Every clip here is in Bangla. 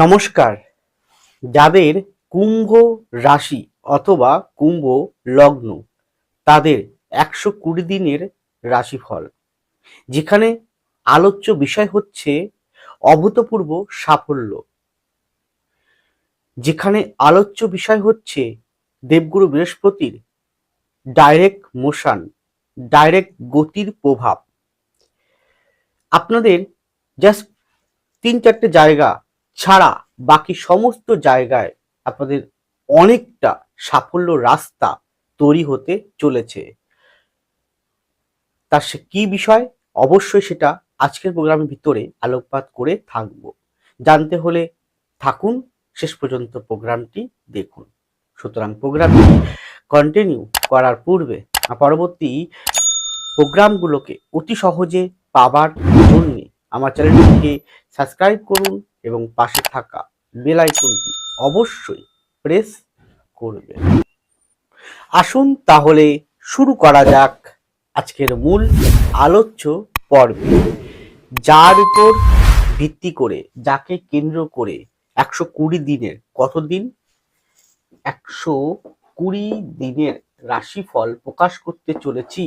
নমস্কার। যাদের কুম্ভ রাশি অথবা কুম্ভ লগ্ন, তাদের একশো কুড়ি দিনের রাশিফল। যেখানে আলোচ্য বিষয় হচ্ছে অভূতপূর্ব সাফল্য। যেখানে আলোচ্য বিষয় হচ্ছে দেবগুরু বৃহস্পতির ডাইরেক্ট মোশন ডাইরেক্ট গতির প্রভাব। আপনাদের জাস্ট তিন চারটে জায়গা ছাড়া বাকি সমস্ত জায়গায় আপনাদের অনেকটা সাফল্য রাস্তা তৈরি হতে চলেছে। তার সে কি বিষয়? অবশ্যই সেটা আজকের প্রোগ্রামের ভিতরে আলোকপাত করে থাকব। জানতে হলে থাকুন, শেষ পর্যন্ত প্রোগ্রামটি দেখুন। সুতরাং প্রোগ্রামটি কন্টিনিউ করার পূর্বে পরবর্তী প্রোগ্রামগুলোকে অতি সহজে পাবার জন্য আমার চ্যানেলটিকে সাবস্ক্রাইব করুন এবং পাশে থাকা বেল অবশ্যই প্রেস করবেন। আসুন তাহলে শুরু করা যাক আজকের মূল আলোচ্য পর্ব, যার উপর ভিত্তি করে, যাকে কেন্দ্র করে একশো কুড়ি দিনের কতদিন? একশো কুড়ি দিনের রাশিফল প্রকাশ করতে চলেছি,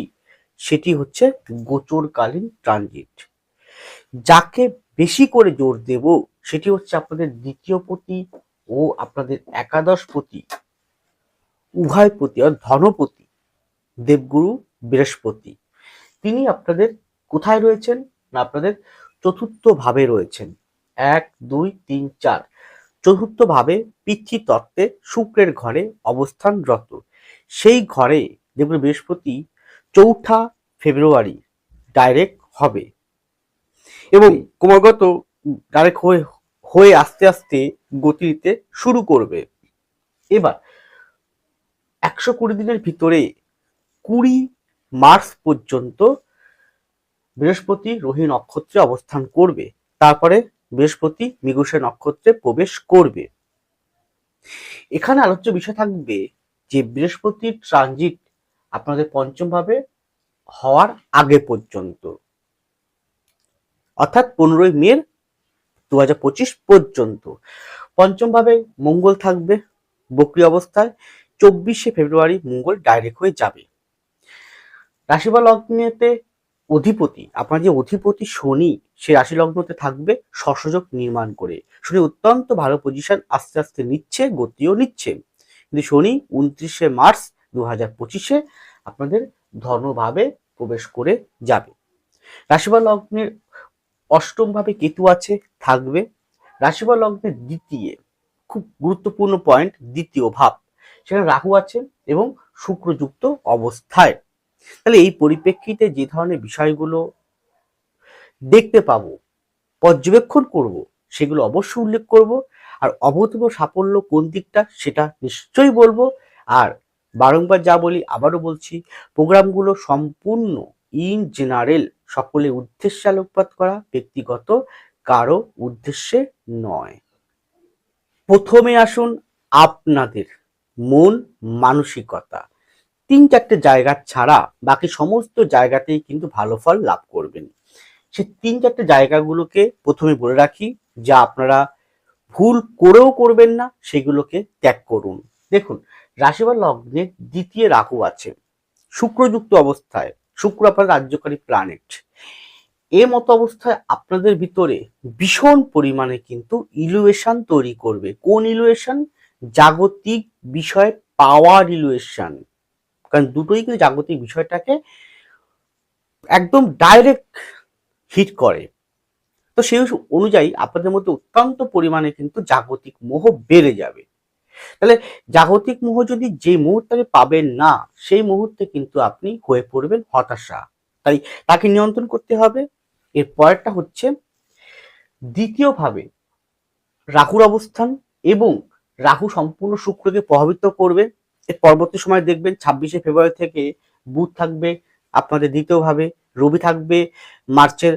সেটি হচ্ছে গোচরকালীন ট্রানজিট। যাকে বেশি করে জোর দেব, সেটি হচ্ছে আপনাদের দ্বিতীয় পতি ও আপনাদের একাদশ পতি উভয় পতি অর্থাৎ ধনপতি দেবগুরু বৃহস্পতি। তিনি আপনাদের কোথায় রয়েছেন? না, আপনাদের চতুর্থ ভাবে রয়েছেন। এক, দুই, তিন, চার। চতুর্থ ভাবে পিতৃতত্ত্বে শুক্রের ঘরে অবস্থানরত। সেই ঘরে দেবগুরু বৃহস্পতি চৌঠা ফেব্রুয়ারি ডাইরেক্ট হবে। এবং ক্রমাগত ডাইরেক্ট হয়ে হয়ে আস্তে আস্তে গতি দিতে শুরু করবে। এবার একশো কুড়ি দিনের ভিতরে কুড়ি মার্চ পর্যন্ত বৃহস্পতি রোহী নক্ষত্রে অবস্থান করবে। তারপরে বৃহস্পতি মৃগশা নক্ষত্রে প্রবেশ করবে। এখানে আলোচ্য বিষয় থাকবে যে বৃহস্পতির ট্রানজিট আপনাদের পঞ্চম ভাবে হওয়ার আগে পর্যন্ত। অর্থাৎ পনেরোই মে দু হাজার পঁচিশ পর্যন্ত। পঞ্চম ভাবে মঙ্গল থাকবে বক্রি অবস্থায়, চব্বিশে ফেব্রুয়ারি মঙ্গল ডাইরেক্ট হয়ে যাবে। রাশিফল লগ্নেতে অধিপতি, আপনার যে অধিপতি শনি, সে রাশি লগ্নতে থাকবে ষষ্ঠযোগ নির্মাণ করে। শনি অত্যন্ত ভালো পজিশন আস্তে আস্তে নিচ্ছে, গতিও নিচ্ছে। কিন্তু শনি উনত্রিশে মার্চ দু হাজার পঁচিশে আপনাদের ধর্মভাবে প্রবেশ করে যাবে। রাশিফল লগ্নের অষ্টম ভাবে কেতু আছে, থাকবে। রাশিফল লগ্নের দ্বিতীয়, খুব গুরুত্বপূর্ণ পয়েন্ট দ্বিতীয় ভাব। সেখানে রাহু আছে এবং শুক্রযুক্ত অবস্থায়। তাহলে এই পরিপ্রেক্ষিতে যে ধরনের বিষয়গুলো দেখতে পাবো, পর্যবেক্ষণ করব, সেগুলো অবশ্যই উল্লেখ করব। আর অভূতপূর্ব সাফল্য কোন দিকটা সেটা নিশ্চয়ই বলব। আর বারংবার যা বলি, আবারও বলছি, প্রোগ্রামগুলো সম্পূর্ণ ইন জেনারেল সকলে উদ্দেশ্যে আলোকপাত করা, ব্যক্তিগত কারও উদ্দেশ্যে নয়। প্রথমে আসুন আপনাদের মন মানসিকতা। তিন চারটে জায়গা ছাড়া বাকি সমস্ত জায়গাতেই কিন্তু ভালো ফল লাভ করবেন। সে তিন চারটে জায়গাগুলোকে প্রথমে বলে রাখি, যা আপনারা ভুল করেও করবেন না, সেগুলোকে ত্যাগ করুন। দেখুন রাশি বা লগ্নে দ্বিতীয় রাহু আছে। শুক্রযুক্ত অবস্থায় শুক্র আপনার রাজ্যকারী প্ল্যানেট এ মতো অবস্থায় আপনাদের ভিতরে ভীষণ পরিমাণে কিন্তু ইলুয়েশন তৈরি করবে। কোন ইলুয়েশন জাগতিক বিষয় পাওয়ার ইলুয়েশন কারণ দুটোই কিন্তু জাগতিক বিষয়টাকে একদম ডাইরেক্ট হিট করে। তো সেই অনুযায়ী আপনাদের মধ্যে অত্যন্ত পরিমাণে কিন্তু জাগতিক মোহ বেড়ে যাবে। তাহলে জাগতিক মোহ যদি যে মুহূর্তে পাবেন না, সেই মুহূর্তে কিন্তু আপনি হয়ে পড়বেন হতাশা। তাই তাকে নিয়ন্ত্রণ করতে হবে। এর পরেরটা হচ্ছে দ্বিতীয়ভাবে রাহুর অবস্থান এবং রাহু সম্পূর্ণ শুক্রকে প্রভাবিত করবে। এর পরবর্তী সময় দেখবেন ছাব্বিশে ফেব্রুয়ারি থেকে বুধ থাকবে আপনাদের দ্বিতীয়ভাবে, রবি থাকবে, মার্চের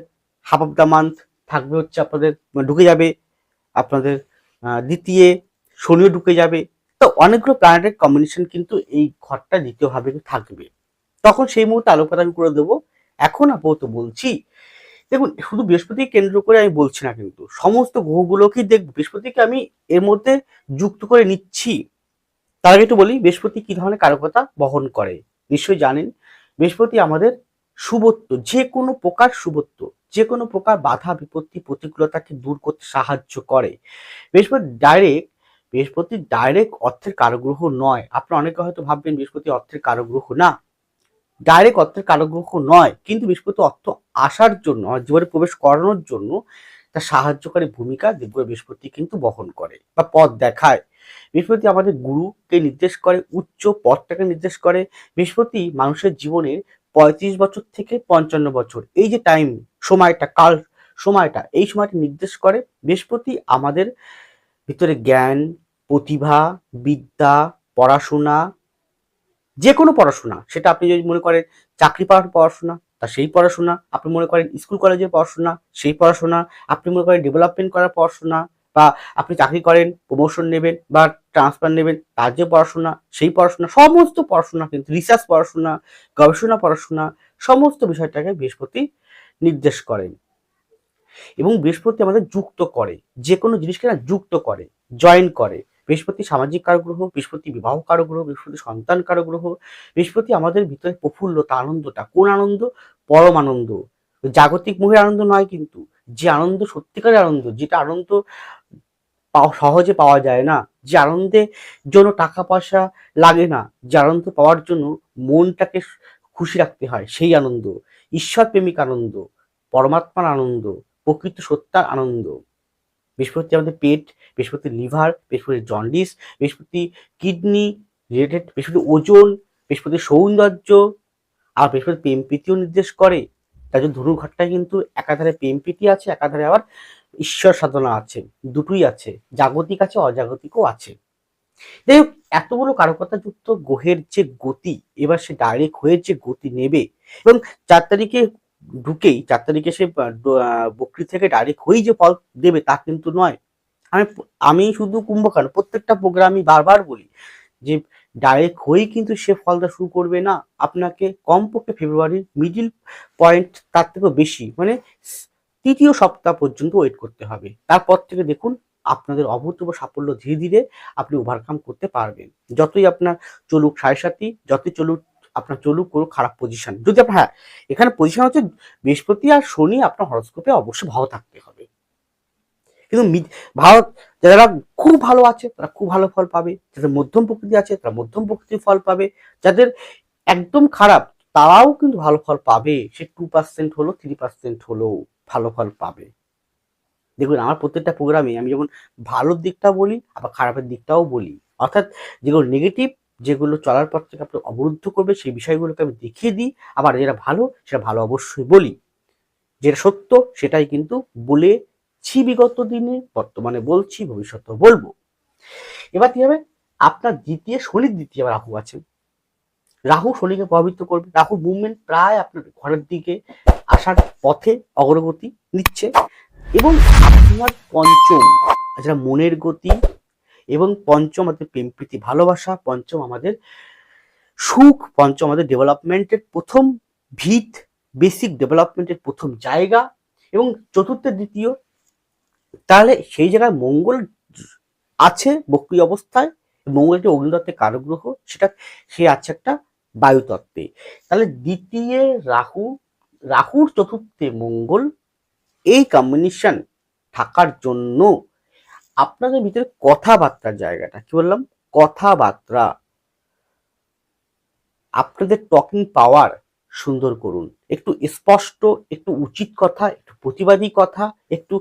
হাফ অফ দ্য মান্থ থাকবে হচ্ছে আপনাদের, ঢুকে যাবে আপনাদের দ্বিতীয় শনিও ঢুকে যাবে। তো অনেকগুলো প্ল্যানেটের কম্বিনেশন কিন্তু এই ঘরটা দ্বিতীয়ভাবে থাকবে। তখন সেই মুহূর্তে আলোকপাত আমি করে দেবো। এখন আপাতত বলছি, দেখুন, শুধু বৃহস্পতিকে কেন্দ্র করে আমি বলছি না কিন্তু, সমস্ত গ্রহগুলোকেই দেখ বৃহস্পতিকে আমি এর মধ্যে যুক্ত করে নিচ্ছি। তার আগে একটু বলি, বৃহস্পতি কি ধরনের কারকতা বহন করে? নিশ্চয়ই জানেন, বৃহস্পতি আমাদের শুভত্ব যে কোনো প্রকার শুভত্ব যে কোনো প্রকার বাধা বিপত্তি প্রতিকূলতাকে দূর করতে সাহায্য করে। বৃহস্পতি ডাইরেক্ট বৃহস্পতি ডাইরেক্ট অর্থের কারগ্রহ নয়। আপনারা অনেকে হয়তো ভাববেন বৃহস্পতি অর্থের কারগ্রহ না। ডাইরেক্ট অর্থের কারগ্রহ নয়, কিন্তু বৃহস্পতি অর্থ আসার জন্য জীবনে প্রবেশ করানোর জন্য তার সাহায্যকারী ভূমিকা দেবগুরু বৃহস্পতি কিন্তু বহন করে বা পথ দেখায়। বৃহস্পতি আমাদের গুরুকে নির্দেশ করে, উচ্চ পথটাকে নির্দেশ করে। বৃহস্পতি মানুষের জীবনের পঁয়ত্রিশ বছর থেকে পঞ্চান্ন বছর, এই যে টাইম সময়টা, কাল সময়টা, এই সময়টা নির্দেশ করে। বৃহস্পতি আমাদের ভিতরে জ্ঞান, প্রতিভা, বিদ্যা, পড়াশোনা, যে কোনো পড়াশোনা। সেটা আপনি যদি মনে করেন চাকরি পাওয়ার পড়াশোনা, তা সেই পড়াশোনা। আপনি মনে করেন স্কুল কলেজের পড়াশোনা, সেই পড়াশোনা। আপনি মনে করেন ডেভেলপমেন্ট করার পড়াশোনা বা আপনি চাকরি করেন প্রমোশন নেবেন বা ট্রান্সফার নেবেন, তার যে পড়াশোনা, সেই পড়াশোনা, সমস্ত পড়াশোনা কিন্তু রিসার্চ পড়াশোনা, গবেষণা পড়াশোনা, সমস্ত বিষয়টাকে বৃহস্পতি নির্দেশ করেন। এবং বৃহস্পতি আমাদের যুক্ত করে যে কোনো জিনিসকে না যুক্ত করে জয়েন করে। বৃহস্পতি সামাজিক কারগ্রহ, বৃহস্পতি বিবাহ কারগ্রহ, বৃহস্পতি সন্তান কারগ্রহ, বৃহস্পতি আমাদের ভিতরে প্রফুল্লতা, আনন্দটা। কোন আনন্দ? পরম আনন্দ। জাগতিক মোহের আনন্দ নয় কিন্তু, যে আনন্দ সত্যিকারের আনন্দ, যেটা আনন্দ সহজে পাওয়া যায় না, যে আনন্দে জন্য টাকা পয়সা লাগে না, যে আনন্দ পাওয়ার জন্য মনটাকে খুশি রাখতে হয়, সেই আনন্দ। ঈশ্বর প্রেমিক আনন্দ, পরমাত্মার আনন্দ। প্রকৃত সত্যার আনন্দ। বৃহস্পতি আমাদের পেট, বৃহস্পতি লিভার, বৃহস্পতি জন্ডিস, বৃহস্পতি কিডনি রিলেটেড বৃহস্পতি ওজন, বৃহস্পতি সৌন্দর্য আর বৃহস্পতি প্রেম প্রীতিও নির্দেশ করে। তার জন্য ধনুর ঘরটায় কিন্তু একাধারে প্রেম প্রীতি আছে, একাধারে আবার ঈশ্বর সাধনা আছে, দুটোই আছে, জাগতিক আছে, অজাগতিকও আছে। যাই হোক এতগুলো কারকতা যুক্ত গ্রহের যে গতি, এবার সে ডাইরেক্ট হয়ে যে গতি নেবে, এবং চার তারিখে ঢুকেই চার তারিখে সে বকরি থেকে ডাইরেক্ট হয়েই যে ফল দেবে তা কিন্তু নয়। আমি আমি শুধু কুম্ভকার প্রত্যেকটা প্রোগ্রামই বারবার বলি যে ডাইরেক্ট হয়েই কিন্তু সে ফলটা শুরু করবে না। আপনাকে কমপক্ষে ফেব্রুয়ারির মিডিল পয়েন্ট তার থেকেও বেশি মানে তৃতীয় সপ্তাহ পর্যন্ত ওয়েট করতে হবে। তারপর থেকে দেখুন আপনাদের অভূতপূর্ব সাফল্য ধীরে ধীরে আপনি ওভারকাম করতে পারবেন। যতই আপনার চলুক সাড়ে সাতই, যতই চলুক আপনার চলুক কোনো খারাপ পজিশন যদি আপনার হ্যাঁ এখানে পজিশন হচ্ছে বৃহস্পতি আর শনি আপনার হরস্কোপে অবশ্যই ভালো থাকতে হবে। কিন্তু ভারত, যারা খুব ভালো আছে, তারা খুব ভালো ফল পাবে। যাদের মধ্যম প্রকৃতি আছে, তারা মধ্যম প্রকৃতির ফল পাবে। যাদের একদম খারাপ, তারাও কিন্তু ভালো ফল পাবে। সে টু পার্সেন্ট হলো থ্রি পার্সেন্ট হলেও ভালো ফল পাবে। দেখুন, আমার প্রত্যেকটা প্রোগ্রামে আমি যেমন ভালোর দিকটা বলি, আবার খারাপের দিকটাও বলি। অর্থাৎ যেগুলো নেগেটিভ যেগুলো চলার পর থেকে আপনি অবরুদ্ধ করবে সেই বিষয়গুলোকে আমি দেখিয়ে দিই। আবার যেটা ভালো, সেটা ভালো অবশ্যই বলি। যেটা সত্য, সেটাই কিন্তু বলেছি বিগত দিনে, বর্তমানে বলছি, ভবিষ্যতেও বলব। এবার কি হবে? আপনার দ্বিতীয় শনির দ্বিতীয় রাহু আছে। রাহু শনিকে প্রভাবিত করবে। রাহু মুভমেন্ট প্রায় আপনার ঘরের দিকে আসার পথে অগ্রগতি নিচ্ছে। এবং আপনার পঞ্চম যেটা মনের গতি এবং পঞ্চম আমাদের প্রেম প্রীতি ভালোবাসা, পঞ্চম আমাদের সুখ, পঞ্চম আমাদের ডেভেলপমেন্টের প্রথম ভিত বেসিক ডেভেলপমেন্টের প্রথম জায়গা এবং চতুর্থ, দ্বিতীয়, তাহলে সেই জায়গায় মঙ্গল আছে বক্রি অবস্থায়, মঙ্গল একটি অগ্নিতত্ত্বের কারগ্রহ, সেটা, সে আছে একটা বায়ুতত্ত্বে। তাহলে দ্বিতীয় রাহু, রাহুর চতুর্থে মঙ্গল, এই কম্বিনেশন থাকার জন্য আপনাদের ভিতরে কথাবার্তার জায়গাটা, কি বললাম? কথাবার্তা। আপনাদের টকিং পাওয়ার সুন্দর করুন। একটু স্পষ্ট, একটু উচিত কথা, একটু প্রতিবাদী কথা, একটু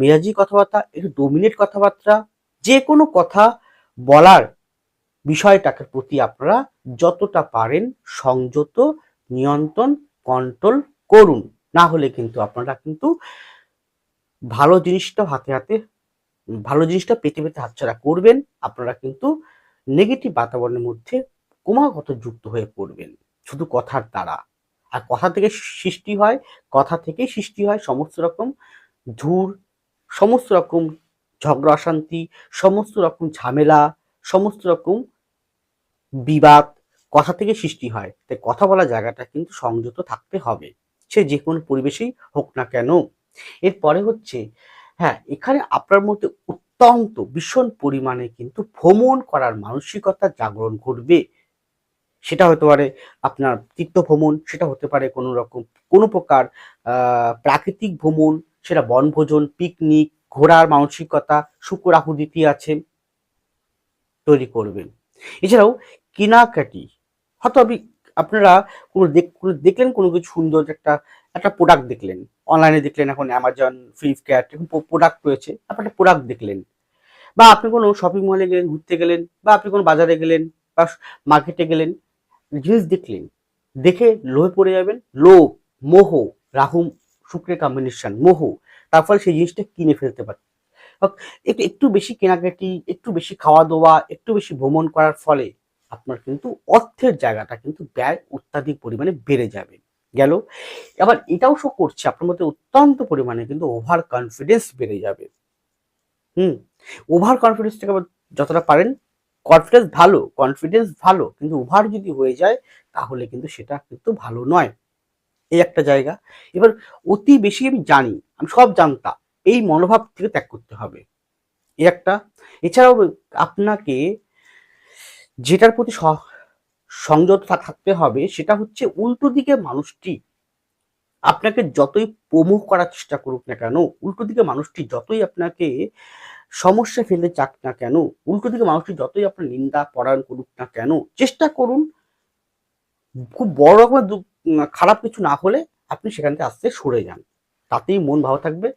মেজাজি কথাবার্তা, একটু ডোমিনেট কথাবার্তা যে কোনো কথা বলার বিষয়টাকে প্রতি আপনারা যতটা পারেন সংযত, নিয়ন্ত্রণ কন্ট্রোল করুন। না হলে কিন্তু আপনারা কিন্তু ভালো জিনিসটা হাতে হাতে ভালো জিনিসটা পেতে পেতে হাতছাড়া করবেন, আপনারা কিন্তু নেগেটিভ বাতাবরণের মধ্যে ক্রমাগত যুক্ত হয়ে পড়বেন। শুধু কথার দ্বারা। আর কথা থেকে সৃষ্টি হয়, কথা থেকেই সৃষ্টি হয় সমস্ত রকম ধূর সমস্ত রকম ঝগড়া, অশান্তি, সমস্ত রকম ঝামেলা, সমস্ত রকম বিবাদ কথা থেকে সৃষ্টি হয়। তাই কথা বলা জায়গাটা কিন্তু সংযত থাকতে হবে। সে যে কোনো পরিবেশেই হোক না কেন। এরপরে হচ্ছে হ্যাঁ এখানে আপনার মধ্যে অত্যন্ত ভীষণ পরিমাণে কিন্তু ভ্রমণ করার মানসিকতা জাগরণ ঘটবে। সেটা হতে পারে আপনার তীর্থ ভ্রমণ, সেটা হতে পারে কোনো রকম, কোনো প্রকার প্রাকৃতিক ভ্রমণ, সেটা বনভোজন, পিকনিক, ঘোরার মানসিকতা, শুক্র রাহু দ্বিতীয় আছে, তৈরি করবেন। এছাড়াও কেনাকাটি, হয়তো আপনি আপনারা কোনো কোনো দেখলেন কোনো কিছু সুন্দর একটা একটা প্রোডাক্ট দেখলেন? অনলাইনে দেখলেন এখন অ্যামাজন ফ্লিপকার্ট এরকম প্রোডাক্ট রয়েছে, আপনি একটা প্রোডাক্ট দেখলেন। বা আপনি কোনো শপিং মলে গেলেন, ঘুরতে গেলেন, বা আপনি কোনো বাজারে গেলেন, বা মার্কেটে গেলেন, জিনিস দেখলেন। দেখে লোভে পড়ে যাবেন, লোভ, মোহ, রাহু, শুক্রের কম্বিনেশন মোহ, তার ফলে সেই জিনিসটা কিনে ফেলতে পারে একটু একটু বেশি কেনাকাটি, একটু বেশি খাওয়া দাওয়া একটু বেশি ভ্রমণ করার ফলে আপনার কিন্তু অর্থের জায়গাটা কিন্তু ব্যয় অত্যাধিক পরিমাণে বেড়ে যাবে। গেল? আবার এটাও শো করছে আপনার মধ্যে অত্যন্ত পরিমাণে কিন্তু ওভার কনফিডেন্স বেড়ে যাবে। হুম? ওভার কনফিডেন্সটাকে আবার যতটা পারেন কনফিডেন্স ভালো কনফিডেন্স ভালো, কিন্তু ওভার যদি হয়ে যায়, তাহলে কিন্তু সেটা কিন্তু ভালো নয়। এই একটা জায়গা। এবার অতি বেশি আমি জানি, আমি সব জানতাম, এই মনোভাব থেকে ত্যাগ করতে হবে। এই একটা। এছাড়াও আপনাকে যেটার প্রতি সংযত থাকতে হবে সেটা হচ্ছে উল্টো দিকে মানুষটি আপনাকে যতই প্রমুখ করার চেষ্টা করুক না কেন, উল্টো দিকে মানুষটি যতই আপনাকে সমস্যা ফেলে যাক না কেন, উল্টো দিকে মানুষটি যতই আপনার নিন্দা পরায়ণ করুক না কেন, চেষ্টা করুন খুব বড় রকমের খারাপ কিছু না হলে আপনি সেখান থেকে আস্তে সরে যান। তাতেই মন ভালো থাকবে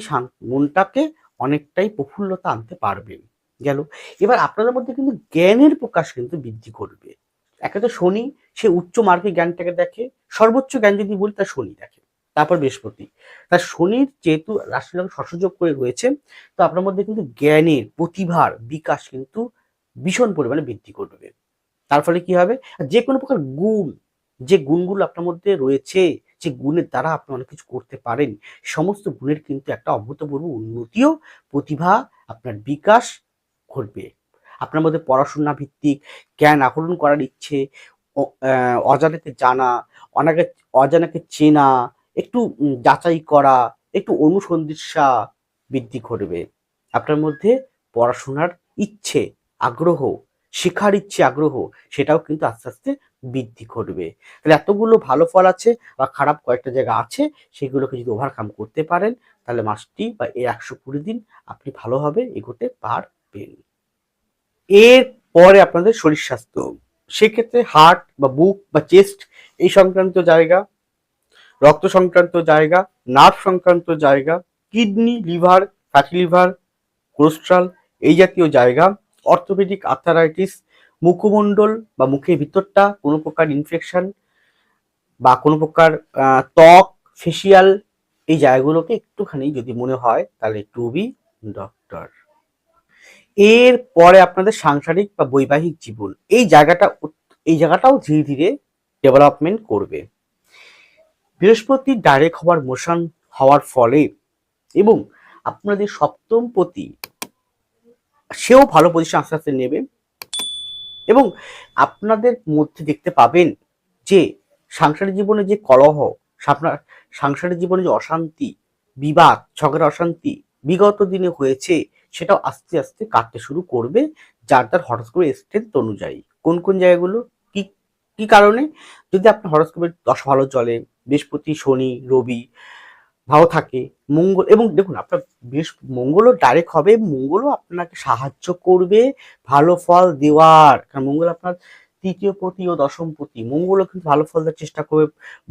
শান- মনটাকে অনেকটাই প্রফুল্লতা আনতে পারবেন। গেল। এবার আপনাদের মধ্যে কিন্তু জ্ঞানের প্রকাশ কিন্তু বৃদ্ধি করবে একে তো শনি, সে উচ্চ মার্গে জ্ঞানটাকে দেখে, সর্বোচ্চ জ্ঞান যদি বলি তা শনি দেখে, তারপর বৃহস্পতি। তার শনির যেহেতু লগ্ন সসযোগ করে রয়েছে, তো আপনার মধ্যে কিন্তু জ্ঞানের প্রতিভার বিকাশ কিন্তু ভীষণ পরিমাণে বৃদ্ধি করবে। তার ফলে কি হবে? যে কোনো প্রকার গুণ, যে গুণগুলো আপনার মধ্যে রয়েছে, যে গুণের দ্বারা আপনি অনেক কিছু করতে পারেন, সমস্ত গুণের কিন্তু একটা অভূতপূর্ব উন্নতিও প্রতিভা, আপনার বিকাশ ঘটবে। আপনার মধ্যে পড়াশোনা ভিত্তিক জ্ঞান আহরণ করার ইচ্ছে অজানাকে জানা অনাকে অজানাকে চেনা, একটু যাচাই করা, একটু অনুসন্ধিৎসা বৃদ্ধি করবে আপনার মধ্যে পড়াশোনার ইচ্ছে, আগ্রহ, শেখার ইচ্ছে, আগ্রহ, সেটাও কিন্তু আস্তে আস্তে বৃদ্ধি ঘটবে। তাহলে এতগুলো ভালো ফল আছে বা খারাপ কয়েকটা জায়গা আছে, সেগুলোকে যদি ওভারকাম করতে পারেন, তাহলে মাসটি বা এই একশো কুড়ি দিন আপনি ভালোভাবে এগোতে পারবেন। এর পরে আপনাদের শরীর স্বাস্থ্য। সেক্ষেত্রে হার্ট বা বুক বা চেস্ট এই সংক্রান্ত জায়গা, রক্ত সংক্রান্ত জায়গা নার্ভ সংক্রান্ত জায়গা, kidney, liver fatty liver cholesterol এই জাতীয় জায়গা অর্থোপেডিক আর্থারাইটিস মুখমণ্ডল বা মুখের ভিতরটা কোনো প্রকার ইনফেকশন বা কোনো প্রকার ত্বক ফেসিয়াল এই জায়গাগুলোকে একটুখানি যদি মনে হয় তাহলে টু বি ডক্টর। এর পরে আপনাদের সাংসারিক বা বৈবাহিক জীবন। এই জায়গাটা এই জায়গাটাও ধীরে ধীরে ডেভেলপমেন্ট করবে। বৃহস্পতি ডাইরেক্ট হওয়ার মোশন হওয়ার ফলে এবং আপনাদের সপ্তম পতি, সেও ভালো পজিশন আস্তে আস্তে নেবে এবং আপনাদের মধ্যে দেখতে পাবেন যে সাংসারিক জীবনে যে কলহ আপনার সাংসারিক জীবনে যে অশান্তি, বিবাদ, ঝগড়া, অশান্তি বিগত দিনে হয়েছে সেটাও আস্তে আস্তে কাটতে শুরু করবে, যার তার হরস্কোপের স্ট্রেংথ অনুযায়ী। কোন কোন জায়গাগুলো? কি কি কারণে? যদি আপনার হরস্কোপের দশ ভালো চলে, বৃহস্পতি, শনি, রবি, ভালো থাকে, মঙ্গল, এবং দেখুন আপনার বৃহস্প মঙ্গলও ডাইরেক্ট হবে, মঙ্গলও আপনাকে সাহায্য করবে ভালো ফল দেওয়ার। কারণ মঙ্গল আপনার তৃতীয় পতি ও দশম পতি, মঙ্গলও কিন্তু ভালো ফল দেওয়ার চেষ্টা করবে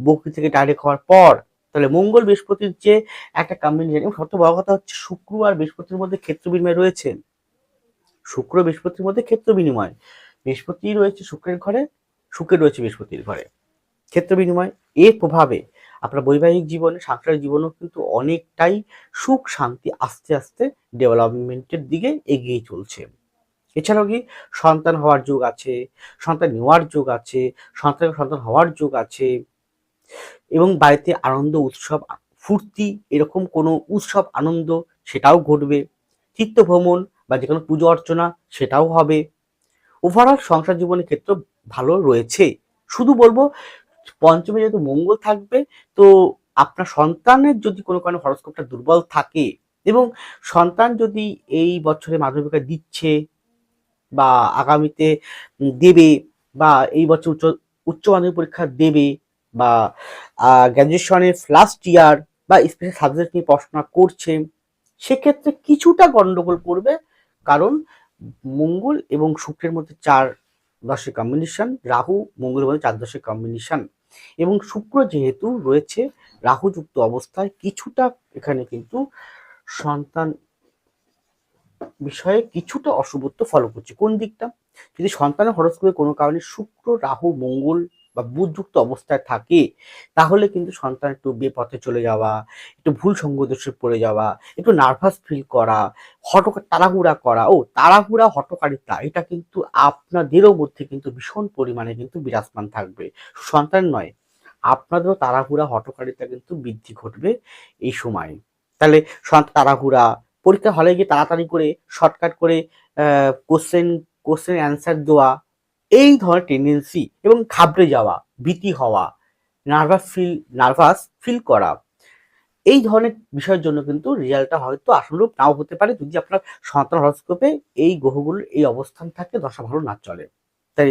বকরি থেকে ডাইরেক্ট হওয়ার পর। তাহলে মঙ্গল বৃহস্পতির যে একটা কম্বিনেশন এবং সবচেয়ে বড় কথা হচ্ছে শুক্র আর বৃহস্পতির মধ্যে ক্ষেত্র বিনিময় রয়েছে। শুক্র বৃহস্পতির মধ্যে ক্ষেত্র বিনিময়। বৃহস্পতি রয়েছে শুক্রের ঘরে শুক্রের রয়েছে বৃহস্পতির ঘরে। ক্ষেত্র বিনিময়, এর প্রভাবে আপনার বৈবাহিক জীবনে, সাংসারিক জীবনেও কিন্তু অনেকটাই সুখ, শান্তি আস্তে আস্তে ডেভেলপমেন্টের দিকে এগিয়ে চলছে। এছাড়াও কি সন্তান হওয়ার যোগ আছে, সন্তান নেওয়ার যোগ আছে সন্তান সন্তান হওয়ার যোগ আছে। এবং বাড়িতে আনন্দ, উৎসব, ফুর্তি, এরকম কোনো উৎসব, আনন্দ সেটাও ঘটবে। তীর্থ ভ্রমণ বা যে কোনো পুজো অর্চনা সেটাও হবে। ওভারঅল সংসার জীবনের ক্ষেত্র ভালো রয়েছে। শুধু বলব, পঞ্চমে যেহেতু মঙ্গল থাকবে, তো আপনার সন্তানের যদি কোনো কারণে হরস্কোপটা দুর্বল থাকে এবং সন্তান যদি এই বছরে মাধ্যমিকা দিচ্ছে বা আগামীতে দেবে বা এই বছর উচ্চ উচ্চ মাধ্যমিক পরীক্ষা দেবে বা গ্র্যাজুয়েশনের লাস্ট ইয়ার বা স্পেশাল সাবজেক্ট নিয়ে পড়াশোনা করছে, সেক্ষেত্রে কিছুটা গন্ডগোল করবে কারণ মঙ্গল এবং শুক্রের মধ্যে চার দশের কম্বিনেশন রাহু, মঙ্গলের মধ্যে চার দশের কম্বিনেশন এবং শুক্র যেহেতু রয়েছে রাহুযুক্ত অবস্থায়, কিছুটা এখানে কিন্তু সন্তান বিষয়ে কিছুটা অশুভত্ব ফলো করছে। কোন দিকটা? যদি সন্তানের হরস্কোপে কোনো কারণে শুক্র, রাহু, মঙ্গল বা বুধযুক্ত অবস্থায় থাকে, তাহলে কিন্তু সন্তান একটু বেপথে চলে যাওয়া, একটু ভুল সঙ্গদোষে পড়ে যাওয়া, একটু নার্ভাস ফিল করা, হটকা তাড়াহুড়া করা, ও তাড়াহুড়া, হটকারিতা, এটা কিন্তু আপনাদেরও মধ্যে কিন্তু ভীষণ পরিমাণে কিন্তু বিরাজমান থাকবে। সন্তান নয়, আপনাদেরও তাড়াহুড়া, হটকারিতা কিন্তু বৃদ্ধি ঘটবে এই সময়। তাহলে তাড়াহুড়া পরীক্ষা হলে গিয়ে তাড়াতাড়ি করে শর্টকাট করে কোশ্চেন কোশ্চেন অ্যান্সার দেওয়া এই ধরনের টেন্ডেন্সি এবং ঘাবড়ে যাওয়া, ভীতি হওয়া নার্ভাস ফিল নার্ভাস ফিল করা, এই ধরনের বিষয়ের জন্য কিন্তু রেজাল্টটা হয়তো আশানুরূপ নাও হতে পারে যদি আপনার সন্তান হরস্কোপে এই গ্রহগুলোর এই অবস্থান থাকে দশা ভালো না চলে। তাই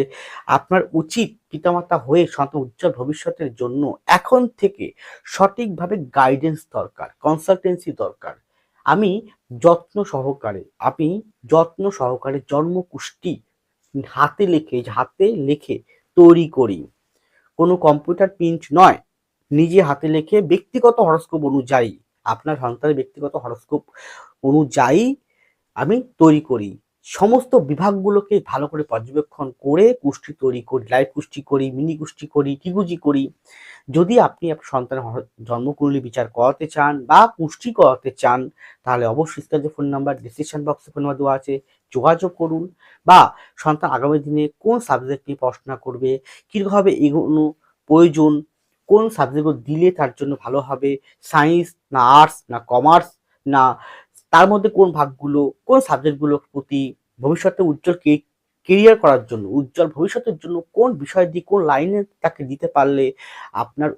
আপনার উচিত পিতামাতা হয়ে সন্তান উজ্জ্বল ভবিষ্যতের জন্য এখন থেকে সঠিকভাবে গাইডেন্স দরকার কনসালটেন্সি দরকার। আমি যত্ন সহকারে, আমি যত্ন সহকারে জন্মকুষ্টি হাতে লিখে হাতে লিখে, তৈরি করি। কোনো কম্পিউটার প্রিন্ট নয়, নিজে হাতে লিখে ব্যক্তিগত হরস্কোপ অনুযায়ী, আপনার সন্তানের ব্যক্তিগত হরস্কোপ অনুযায়ী আমি তৈরি করি। সমস্ত বিভাগগুলোকে ভালো করে পর্যবেক্ষণ করে কুষ্টি তৈরি করি লাইভ কুষ্টি করি মিনি কুষ্টি করি টিগুজি করি। যদি আপনি আপনার সন্তানের জন্মকুণ্ডলী বিচার করাতে চান বা পুষ্টি করাতে চান, তাহলে অবশ্যই যে ফোন নাম্বার ডিসক্রিপশন বক্সে ফোন নাম্বার দেওয়া আছে, যোগাযোগ করুন বা সন্তান আগামী দিনে কোন সাবজেক্ট নিয়ে পড়াশোনা করবে কীভাবে এগোনো প্রয়োজন, কোন সাবজেক্টগুলো দিলে তার জন্য ভালো হবে সায়েন্স না আর্টস না কমার্স না তার মধ্যে কোন ভাগগুলো, কোন সাবজেক্টগুলোর প্রতি ভবিষ্যতে উজ্জ্বল কেরিয়ার করার জন্য, উজ্জ্বল ভবিষ্যতের জন্য কোন বিষয় দিয়ে কোন লাইনে তাকে দিতে পারলে আপনার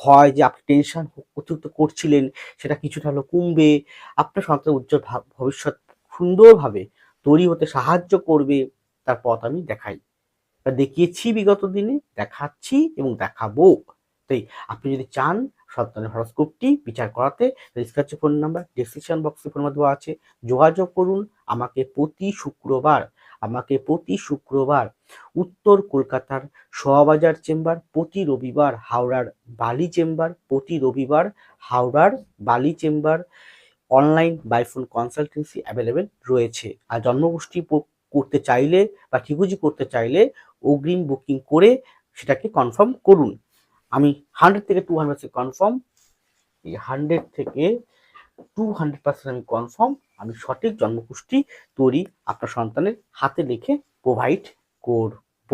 ভয় যে আপনি টেনশন অতিরিক্ত করছিলেন সেটা কিছুটা হলো কমবে। আপনার সন্তানের উজ্জ্বল ভবিষ্যৎ সুন্দরভাবে তৈরি হতে সাহায্য করবে। তার পথ আমি দেখাই। দেখিয়েছি বিগত দিনে, দেখাচ্ছি এবং দেখাবো। তাই আপনি যদি চান সন্তানের হরস্কোপটি বিচার করাতে স্ক্রাচ ফোন নাম্বার ডিসক্রিপশন বক্সে ফোন দেওয়া আছে। যোগাযোগ করুন আমাকে প্রতি শুক্রবার, আমাকে প্রতি শুক্রবার উত্তর কলকাতার সোয়াবাজার চেম্বার, প্রতি রবিবার হাওড়ার বালি চেম্বার, প্রতি রবিবার হাওড়ার Bally chamber online by phone consultancy available রয়েছে। আর জন্মগোষ্ঠী করতে চাইলে বা ঠিকুজি করতে চাইলে অগ্রিম বুকিং করে সেটাকে কনফার্ম করুন। আমি হান্ড্রেড থেকে টু হান্ড্রেড কনফার্ম এই হান্ড্রেড থেকে টু হান্ড্রেড পার্সেন্ট আমি কনফার্ম আমি সঠিক জন্মপুষ্টি তৈরি আপনার সন্তানের হাতে লিখে প্রোভাইড করব।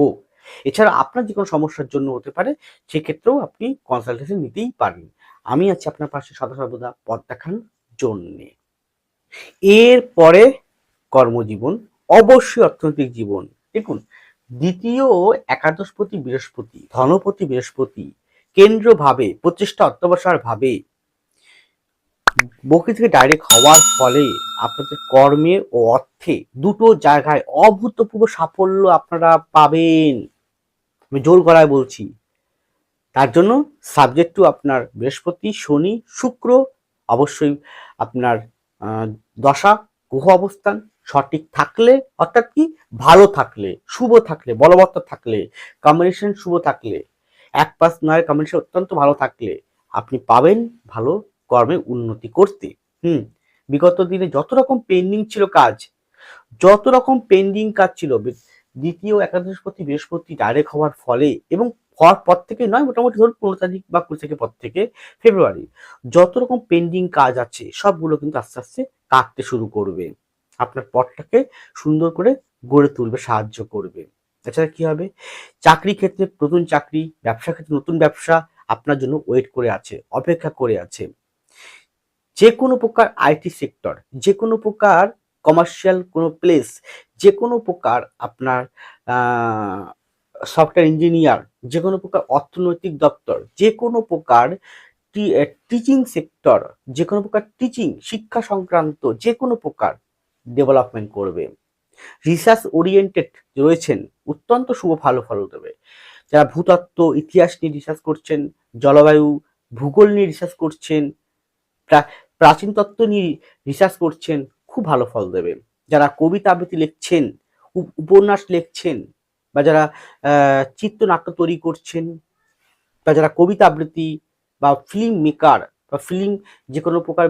এছাড়া আপনার যে কোনো সমস্যার জন্য হতে পারে, সেক্ষেত্রেও আপনি কনসালটেশন নিতেই পারেন। আমি আছি আপনার পাশে সদা সর্বদা পথ দেখানোর জন্যে। এরপরে কর্মজীবন, অবশ্যই অর্থনৈতিক জীবন। দেখুন, দ্বিতীয় একাদশপতি বৃহস্পতি, ধনপতি বৃহস্পতি কেন্দ্রভাবে প্রচেষ্টা অত্যবসার ভাবে বকরি থেকে ডাইরেক্ট হওয়ার ফলে আপনাদের কর্মে ও অর্থে দুটো জায়গায় অভূতপূর্ব সাফল্য আপনারা পাবেন। আমি জোর গলায় বলছি। তার জন্য সাবজেক্ট টু আপনার বৃহস্পতি, শনি, শুক্র অবশ্যই আপনার দশা, গ্রহ অবস্থান সঠিক থাকলে, অর্থাৎ কি? ভালো থাকলে, শুভ থাকলে বলবত্তর থাকলে কম্বিনেশন শুভ থাকলে এক পাঁচ নয় কম্বিনেশন অত্যন্ত ভালো থাকলে আপনি পাবেন ভালো কর্মে উন্নতি করতে। হুম, বিগত দিনে যত রকম পেন্ডিং ছিল কাজ, যত রকম পেন্ডিং কাজ ছিল দ্বিতীয় একাদশপতি বৃহস্পতি ডাইরেক্ট হওয়ার ফলে এবং হওয়ার পর থেকে নয়, মোটামুটি ধরুন পনেরো তারিখ বা কুড়ি তারিখের পর থেকে ফেব্রুয়ারি যত রকম পেন্ডিং কাজ আছে, সবগুলো কিন্তু আস্তে আস্তে কাটতে শুরু করবে। আপনার পথটাকে সুন্দর করে গড়ে তুলবে, সাহায্য করবে। এছাড়া কি হবে? চাকরি ক্ষেত্রে নতুন চাকরি, ব্যবসা ক্ষেত্রে নতুন ব্যবসা আপনার জন্য ওয়েট করে আছে, অপেক্ষা করে আছে। যে কোনো প্রকার আইটি সেক্টর যে কোনো প্রকার কমার্শিয়াল কোনো প্লেস যে কোনো প্রকার আপনার সফটওয়্যার ইঞ্জিনিয়ার যে কোনো প্রকার অর্থনৈতিক দপ্তর যে কোনো প্রকার টিচিং সেক্টর যে কোনো প্রকার টিচিং শিক্ষা সংক্রান্ত যে কোনো প্রকার ডেভেলপমেন্ট করবে। রিসার্চ ওরিয়েন্টেড রয়েছেন অত্যন্ত শুভ ভালো ফল দেবে। যারা ভূতত্ত্ব, ইতিহাস নিয়ে রিসার্চ করছেন, জলবায়ু, ভূগোল নিয়ে রিসার্চ করছেন প্রাচীন তত্ত্ব নিয়ে রিসার্চ করছেন, খুব ভালো ফল দেবে। যারা কবিতা আবৃত্তি লিখছেন উপন্যাস লিখছেন, বা যারা চিত্রনাট্য তৈরি করছেন, বা যারা কবিতা আবৃত্তি, বা ফিল্ম মেকার বা ফিল্ম যে কোনো প্রকার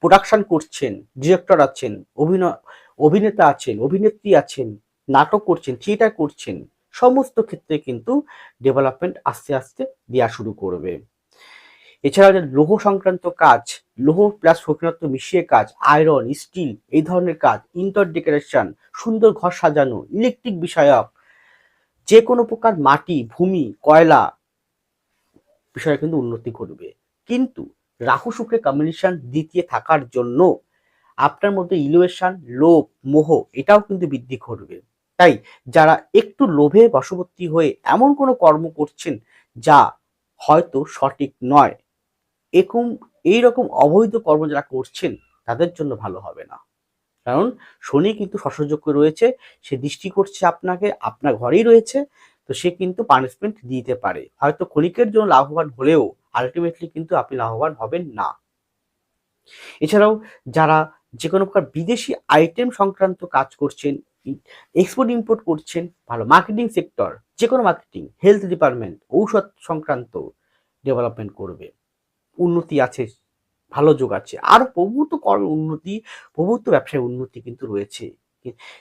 প্রোডাকশন করছেন ডিরেক্টর আছেন, অভিনয়, অভিনেতা আছেন, অভিনেত্রী আছেন নাটক করছেন, থিয়েটার করছেন, সমস্ত ক্ষেত্রে কিন্তু ডেভেলপমেন্ট আস্তে আস্তে দেওয়া শুরু করবে। এছাড়া যে লৌহ সংক্রান্ত কাজ, লৌহ প্লাস শৌখিনত্ব মিশিয়ে কাজ আয়রন স্টিল এই ধরনের কাজ ইন্টার ডেকোরেশন সুন্দর ঘর সাজানো ইলেকট্রিক বিষয়ক, যে কোনো প্রকার মাটি, ভূমি, কয়লা বিষয়ে কিন্তু উন্নতি করবে কিন্তু রাহু শুক্রের কম্বিনেশন দ্বিতীয় থাকার জন্য আপনার মধ্যে ইলিভেশন লোভ, মোহ এটাও কিন্তু বৃদ্ধি করবে তাই যারা একটু লোভে বশবর্তী হয়ে এমন কোনো কর্ম করছেন যা হয়তো সঠিক নয়, এরকম, এইরকম অবৈধ কর্ম যারা করছেন, তাদের জন্য ভালো হবে না। কারণ শনি কিন্তু শস্যযোগ্য রয়েছে, সে দৃষ্টি করছে আপনাকে, আপনার ঘরেই রয়েছে, তো সে কিন্তু পানিশমেন্ট দিতে পারে। হয়তো ক্ষণিকের জন্য লাভবান হলেও আলটিমেটলি কিন্তু আপনি লাভবান হবেন না। এছাড়াও যারা যে কোনো প্রকার বিদেশি আইটেম সংক্রান্ত কাজ করছেন এক্সপোর্ট ইম্পোর্ট করছেন ভালো মার্কেটিং সেক্টর যে কোনো মার্কেটিং হেলথ ডিপার্টমেন্ট ঔষধ সংক্রান্ত ডেভেলপমেন্ট করবে। উন্নতি আছে, ভালো যোগ আছে। আর প্রভূত কর্ম উন্নতি প্রভূত ব্যবসায় উন্নতি কিন্তু রয়েছে।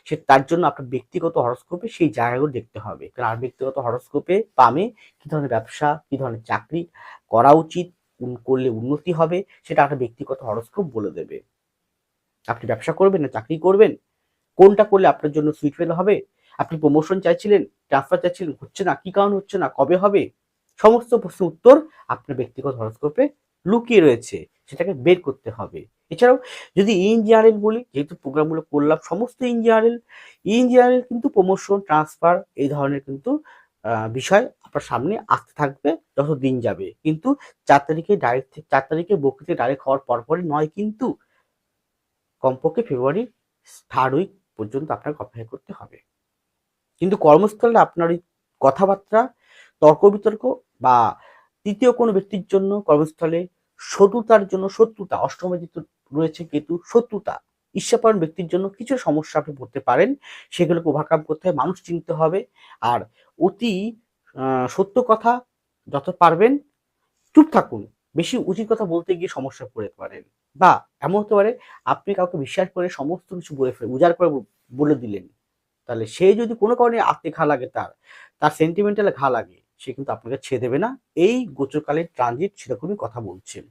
সে তার জন্য আপনার ব্যক্তিগত হরস্কোপে সেই জায়গাগুলো দেখতে হবে। কারণ আর ব্যক্তিগত হরস্কোপে পামে কী ধরনের ব্যবসা, কী ধরনের চাকরি করা উচিত করলে উন্নতি হবে, সেটা আপনার ব্যক্তিগত হরস্কোপ বলে দেবে। আপনি ব্যবসা করবেন না, চাকরি করবেন কোনটা করলে আপনার জন্য সুইটেবল হবে? আপনি প্রমোশন চাইছিলেন ট্রান্সফার চাইছিলেন, হচ্ছে না, কি কারণ হচ্ছে না, কবে হবে? সমস্ত প্রশ্ন উত্তর আপনার ব্যক্তিগত হরস্কোপে লুকিয়ে রয়েছে, সেটাকে বের করতে হবে। এছাড়াও যদি ইঞ্জিনিয়ারিং বলি, যেহেতু প্রোগ্রামগুলো করলাম, সমস্ত ইঞ্জিনিয়ারিং ইঞ্জিনিয়ারিং কিন্তু প্রমোশন ট্রান্সফার এই ধরনের কিন্তু বিষয় আপনার সামনে আসতে থাকবে যত দিন যাবে। কিন্তু চার তারিখে ডাইরেক্ট চার তারিখে বকরিতে ডাইরেক্ট হওয়ার পরপরই নয়, কিন্তু কমপক্ষে ফেব্রুয়ারি থার্ড উইক পর্যন্ত আপনাকে অপেক্ষা করতে হবে। কিন্তু কর্মস্থলে আপনার ওই কথাবার্তা, তর্ক বিতর্ক বা তৃতীয় কোনো ব্যক্তির জন্য কর্মস্থলে শত্রুতার জন্য শত্রুতা, অষ্টমে যেহেতু রয়েছে কেতু, শত্রুতা ঈর্ষাপরণ ব্যক্তির জন্য কিছু সমস্যা আপনি পড়তে পারেন। সেগুলোকে ওভারকাম করতে মানুষ চিনতে হবে। আর অতি সত্য কথা যত পারবেন, চুপ থাকুন। বেশি উচিত কথা বলতে গিয়ে সমস্যা পড়ে পারেন। বা এমন হতে পারে আপনি কাউকে বিশ্বাস করে সমস্ত কিছু বলে ফেলে, উজাড় করে বলে দিলেন। তাহলে সে যদি কোনো কারণে আত্মে ঘা লাগে তার তার সেন্টিমেন্টালে ঘা লাগে, সে কিন্তু আপনাকে ছেড়ে দেবে না। এই গোচরকালের ট্রানজিট সেরকমই কথা বলছেন।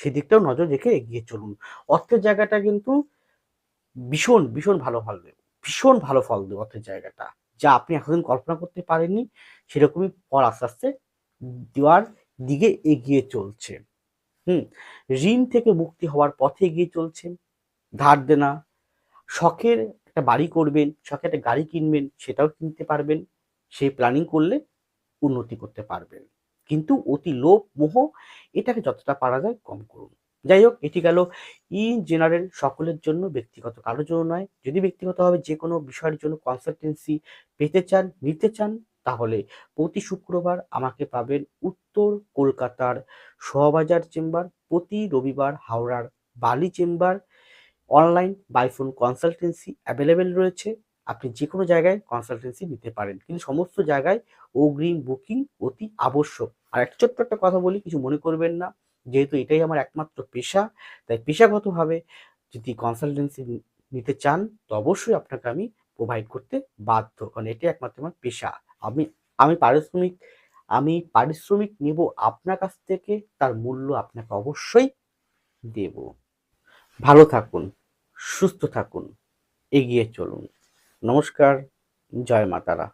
সেদিকটাও নজর রেখে এগিয়ে চলুন। অর্থের জায়গাটা কিন্তু ভীষণ ভীষণ ভালো ফল দেবে, ভীষণ ভালো ফল দেবে অর্থের জায়গাটা। যা আপনি এতদিন কল্পনা করতে পারেননি, সেরকমই ফল আস্তে আস্তে দেওয়ার দিকে এগিয়ে চলছে। হুম, ঋণ থেকে মুক্তি হওয়ার পথে এগিয়ে চলছেন। ধার দেনা, শখের একটা বাড়ি করবেন শখে একটা গাড়ি কিনবেন, সেটাও কিনতে পারবেন, সেই প্ল্যানিং করলে উন্নতি করতে পারবেন। কিন্তু অতি লোভ, মোহ, এটাকে যতটা পারা যায় কম করুন। যাই হোক, এটি গেল ইন জেনারেল সকলের জন্য, ব্যক্তিগত কারোর জন্য নয়। যদি ব্যক্তিগতভাবে যে কোনো বিষয়ের জন্য কনসালটেন্সি পেতে চান, নিতে চান তাহলে প্রতি শুক্রবার আমাকে পাবেন উত্তর কলকাতার শোয়াবাজার চেম্বার, প্রতি রবিবার হাওড়ার Bally chamber. Online by phone consultancy available রয়েছে। আপনি যে কোনো জায়গায় কনসালটেন্সি নিতে পারেন। কিন্তু সমস্ত জায়গায় অগ্রিম বুকিং অতি আবশ্যক। আর একটা ছোট্ট একটা কথা বলি, কিছু মনে করবেন না। যেহেতু এটাই আমার একমাত্র পেশা, তাই পেশাগতভাবে যদি কনসালটেন্সি নিতে চান, তো অবশ্যই আপনাকে আমি প্রোভাইড করতে বাধ্য। কারণ এটাই একমাত্র আমার পেশা। আমি আমি পারিশ্রমিক আমি পারিশ্রমিক নেব আপনার কাছ থেকে, তার মূল্য আপনাকে অবশ্যই দেব। ভালো থাকুন, সুস্থ থাকুন, এগিয়ে চলুন। নমস্কার, জয় মাতারা।